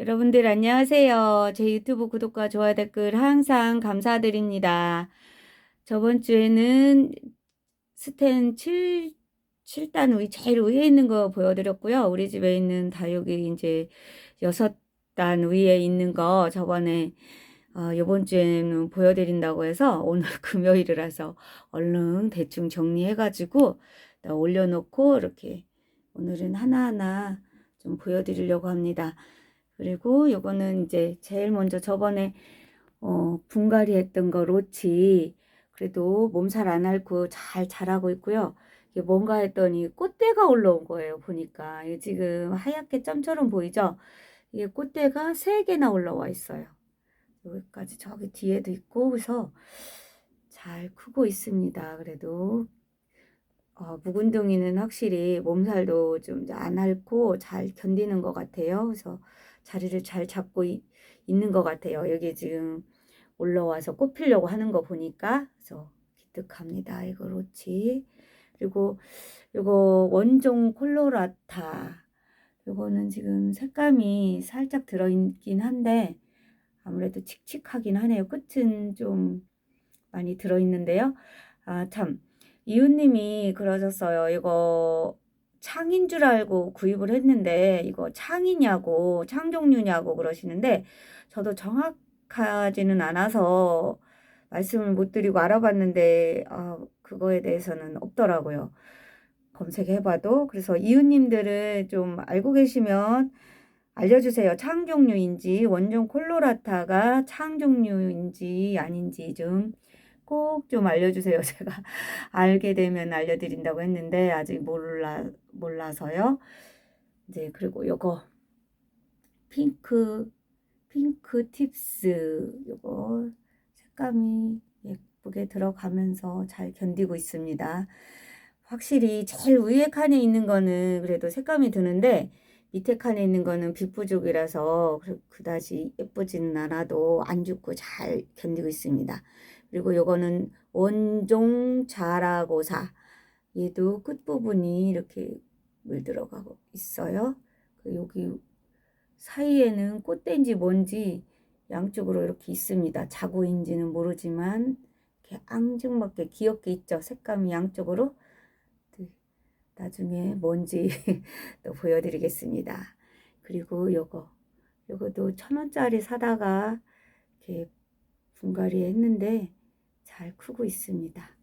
여러분들 안녕하세요. 제 유튜브 구독과 좋아요 댓글 항상 감사드립니다. 저번 주에는 스텐 7, 7단 위, 제일 위에 있는 거 보여드렸고요. 우리 집에 있는 다육이 이제 6단 위에 있는 거 저번에 어, 이번 주에는 보여드린다고 해서 오늘 금요일이라서 얼른 대충 정리해가지고 올려놓고 이렇게 오늘은 하나하나 좀 보여드리려고 합니다. 그리고 요거는 이제 제일 먼저 저번에 어, 분갈이 했던 거 로치 그래도 몸살 안 앓고 잘 자라고 있고요. 이게 뭔가 했더니 꽃대가 올라온 거예요. 보니까 이게 지금 하얗게 점처럼 보이죠? 이게 꽃대가 세 개나 올라와 있어요. 여기까지 저기 뒤에도 있고 그래서 잘 크고 있습니다. 그래도 어, 묵은둥이는 확실히 몸살도 좀 안 앓고 잘 견디는 것 같아요. 그래서 자리를 잘 잡고 이, 있는 것 같아요. 여기 지금 올라와서 꽃 피려고 하는 거 보니까 그래서 기특합니다. 이거 로치 그리고 이거 원종 콜로라타 이거는 지금 색감이 살짝 들어있긴 한데 아무래도 칙칙하긴 하네요. 끝은 좀 많이 들어있는데요. 아, 참. 이웃님이 그러셨어요. 이거 창인 줄 알고 구입을 했는데 이거 창이냐고 창 종류냐고 그러시는데 저도 정확하지는 않아서 말씀을 못 드리고 알아봤는데 아, 그거에 대해서는 없더라고요. 검색해봐도 그래서 이웃님들은 좀 알고 계시면 알려주세요. 창 종류인지 원종 콜로라타가 창 종류인지 아닌지 좀 꼭 좀 알려주세요. 제가 알게 되면 알려드린다고 했는데 아직 몰라 몰라서요. 이제 그리고 요거 핑크 핑크 팁스 요거 색감이 예쁘게 들어가면서 잘 견디고 있습니다. 확실히 제일 위에 칸에 있는 거는 그래도 색감이 드는데 밑에 칸에 있는 거는 빛부족이라서 그다지 예쁘지는 않아도 안 죽고 잘 견디고 있습니다. 그리고 요거는 원종 자라고사 얘도 끝부분이 이렇게 물 들어가고 있어요. 그 여기 사이에는 꽃대인지 뭔지 양쪽으로 이렇게 있습니다. 자구인지는 모르지만 이렇게 앙증맞게 귀엽게 있죠. 색감이 양쪽으로 네, 나중에 뭔지 또 보여드리겠습니다. 그리고 요거 요것도 천 원짜리 사다가 이렇게 분갈이 했는데 잘 크고 있습니다.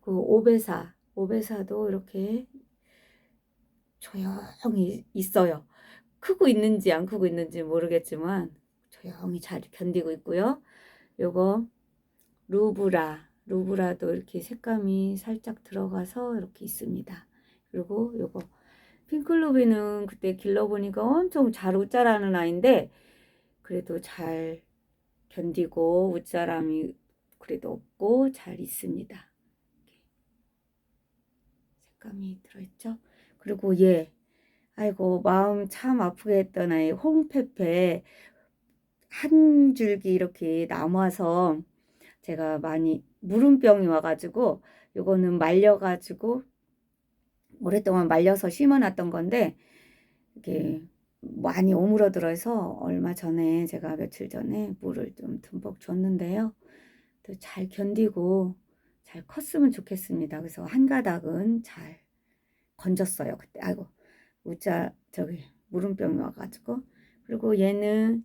그리고 오배사 오배사도 이렇게 조용히 있어요. 크고 있는지 안 크고 있는지 모르겠지만 조용히 잘 견디고 있고요. 요거 루브라 루브라도 이렇게 색감이 살짝 들어가서 이렇게 있습니다. 그리고 요거 핑클루비는 그때 길러보니까 엄청 잘 웃자라는 아이인데 그래도 잘 견디고 웃자람이 그래도 없고 잘 있습니다. 색감이 들어있죠? 그리고 얘 아이고 마음 참 아프게 했던 아이 홍페페 한 줄기 이렇게 남아서 제가 많이 물음병이 와가지고 요거는 말려가지고 오랫동안 말려서 심어놨던 건데 이게 많이 오므러들어서 얼마 전에 제가 며칠 전에 물을 좀 듬뿍 줬는데요. 또 잘 견디고 잘 컸으면 좋겠습니다. 그래서 한 가닥은 잘 건졌어요. 그때 아이고 우자 저기 물음병이 와가지고 그리고 얘는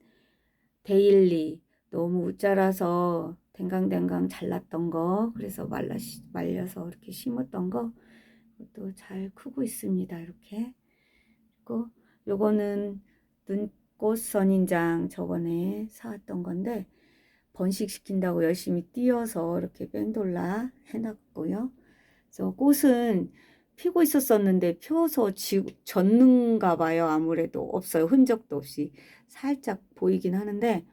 데일리 너무 우짜라서 댕강댕강 잘났던 거 그래서 말라 말려서 이렇게 심었던 거또잘 크고 있습니다. 이렇게 그리고 요거는 눈꽃 선인장 저번에 사왔던 건데 번식시킨다고 열심히 뛰어서 이렇게 뺑돌라 해놨고요. 그래서 꽃은 피고 있었었는데 피워서 지, 졌는가 봐요. 아무래도 없어요. 흔적도 없이 살짝 보이긴 하는데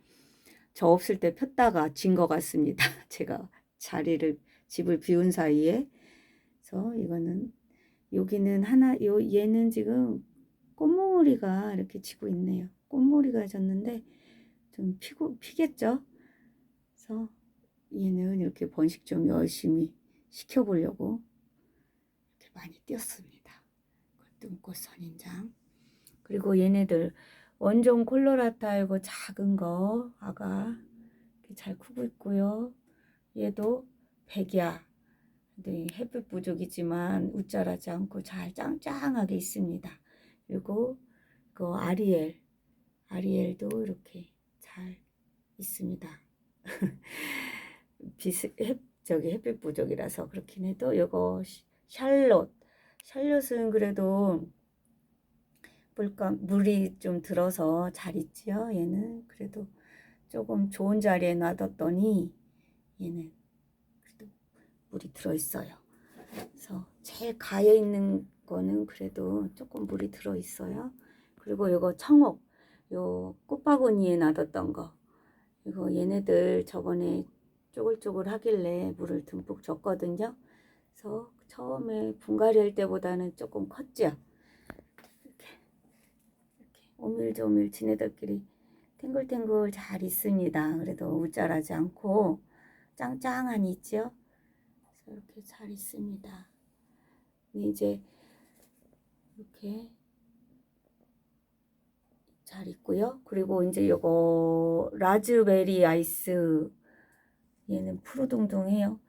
저 없을 때 폈다가 진 것 같습니다. 제가 자리를 집을 비운 사이에 그래서 이거는 여기는 하나 요 얘는 지금 꽃무리가 이렇게 지고 있네요. 꽃무리가 졌는데 좀 피고 피겠죠. 그래서 얘는 이렇게 번식 좀 열심히 시켜보려고 이렇게 많이 띄었습니다. 눈꽃 선인장. 그리고 얘네들 원종 콜로라타이고 작은 거 아가 잘 크고 있고요. 얘도 백이야. 네, 햇빛 부족이지만 우짜라지 않고 잘 짱짱하게 있습니다. 그리고 그 아리엘, 아리엘도 이렇게 잘 있습니다. 비스, 햇, 저기 햇빛 부족이라서 그렇긴 해도 요거 샬롯, 샬롯은 그래도 물감, 물이 좀 들어서 잘 있지요. 얘는 그래도 조금 좋은 자리에 놔뒀더니 얘는 그래도 물이 들어 있어요. 그래서 제일 가에 있는 거는 그래도 조금 물이 들어 있어요. 그리고 요거 청옥, 요 꽃바구니에 놔뒀던 거. 이거 얘네들 저번에 쪼글쪼글 하길래 물을 듬뿍 줬거든요. 그래서 처음에 분갈이 할 때보다는 조금 컸죠. 이렇게, 이렇게 오밀조밀 지네들끼리 탱글탱글 잘 있습니다. 그래도 우짜라지 않고 짱짱하니 있죠. 그래서 이렇게 잘 있습니다. 이제 이렇게 잘 있고요. 그리고 이제 요거 라즈베리 아이스 얘는 푸르둥둥해요.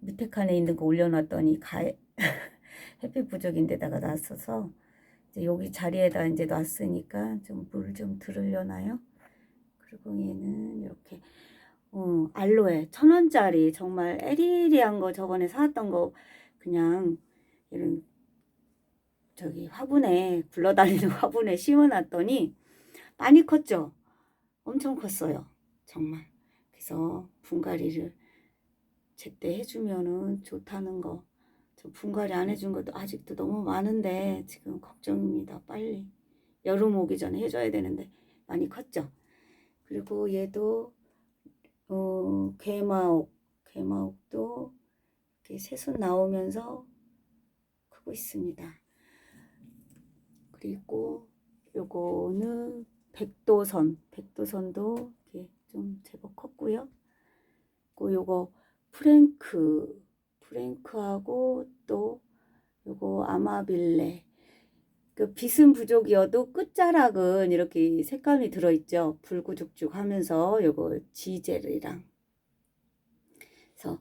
밑에 칸에 있는 거 올려놨더니 가 햇빛 부족인데다가 놨어서 이제 여기 자리에다 이제 놨으니까 좀물좀 들으려나요? 그리고 얘는 이렇게 어, 알로에 천 원짜리 정말 에리리한 거 저번에 사왔던 거 그냥 이런 저기 화분에 굴러다니는 화분에 심어놨더니 많이 컸죠. 엄청 컸어요. 정말. 그래서 분갈이를 제때 해주면은 좋다는 거. 저 분갈이 안 해준 것도 아직도 너무 많은데 지금 걱정입니다. 빨리 여름 오기 전에 해줘야 되는데 많이 컸죠. 그리고 얘도 어, 괴마옥, 괴마옥도 이렇게 새순 나오면서 크고 있습니다. 그리고 요거는 백도선, 백도선도 이렇게 좀 제법 컸고요. 그 요거 프랭크, 프랭크하고 또 요거 아마빌레. 그 빛은 부족이어도 끝자락은 이렇게 색감이 들어있죠. 붉고죽죽 하면서 요거 지젤이랑. 그래서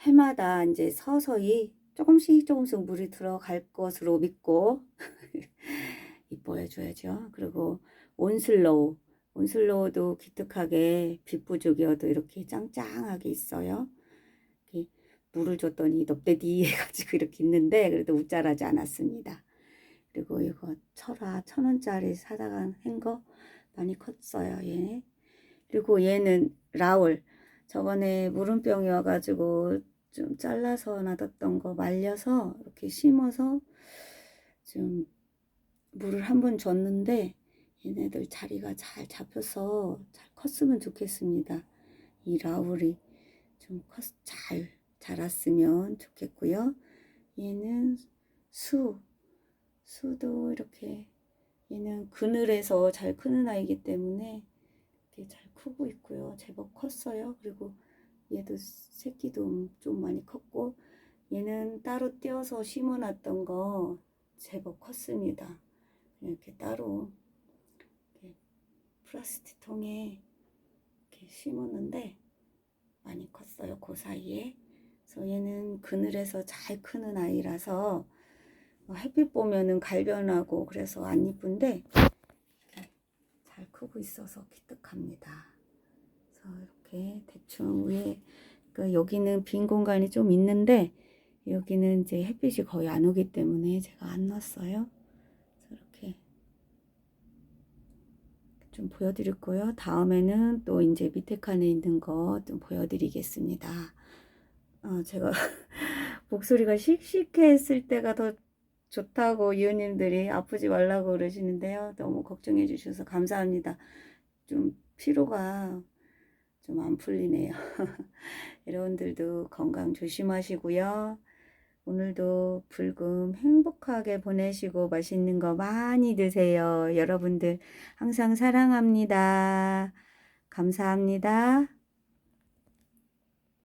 해마다 이제 서서히 조금씩 조금씩 물이 들어갈 것으로 믿고 이뻐해줘야죠. 그리고 온슬로우. 온슬로우도 기특하게 빛 부족이어도 이렇게 짱짱하게 있어요. 이렇게 물을 줬더니 넙대디 해가지고 이렇게 있는데 그래도 우짜라지 않았습니다. 그리고 이거 철화 천 원짜리 사다가 한 거 많이 컸어요. 얘. 그리고 얘는 라울. 저번에 물음병이 와가지고 좀 잘라서 놔뒀던 거 말려서 이렇게 심어서 좀 물을 한 번 줬는데 얘네들 자리가 잘 잡혀서 잘 컸으면 좋겠습니다. 이 라울이 좀잘 자랐으면 좋겠고요. 얘는 수, 수도 이렇게 얘는 그늘에서 잘 크는 아이기 때문에 이렇게 잘 크고 있고요. 제법 컸어요. 그리고 얘도 새끼도 좀 많이 컸고 얘는 따로 떼어서 심어놨던 거 제법 컸습니다. 이렇게 따로 이렇게 플라스틱 통에 이렇게 심었는데 많이 컸어요. 그 사이에. 그래서 얘는 그늘에서 잘 크는 아이라서 뭐 햇빛 보면은 갈변하고 그래서 안 이쁜데 잘 크고 있어서 기특합니다. 그래서 이렇게 대충 위에 그 여기는 빈 공간이 좀 있는데 여기는 이제 햇빛이 거의 안 오기 때문에 제가 안 넣었어요. 이렇게 좀 보여드릴 거요. 다음에는 또 이제 밑에 칸에 있는 거 좀 보여드리겠습니다. 어, 제가 목소리가 씩씩했을 때가 더 좋다고 이웃님들이 아프지 말라고 그러시는데요. 너무 걱정해 주셔서 감사합니다. 좀 피로가 좀 안 풀리네요. 여러분들도 건강 조심하시고요. 오늘도 불금 행복하게 보내시고 맛있는 거 많이 드세요. 여러분들 항상 사랑합니다. 감사합니다.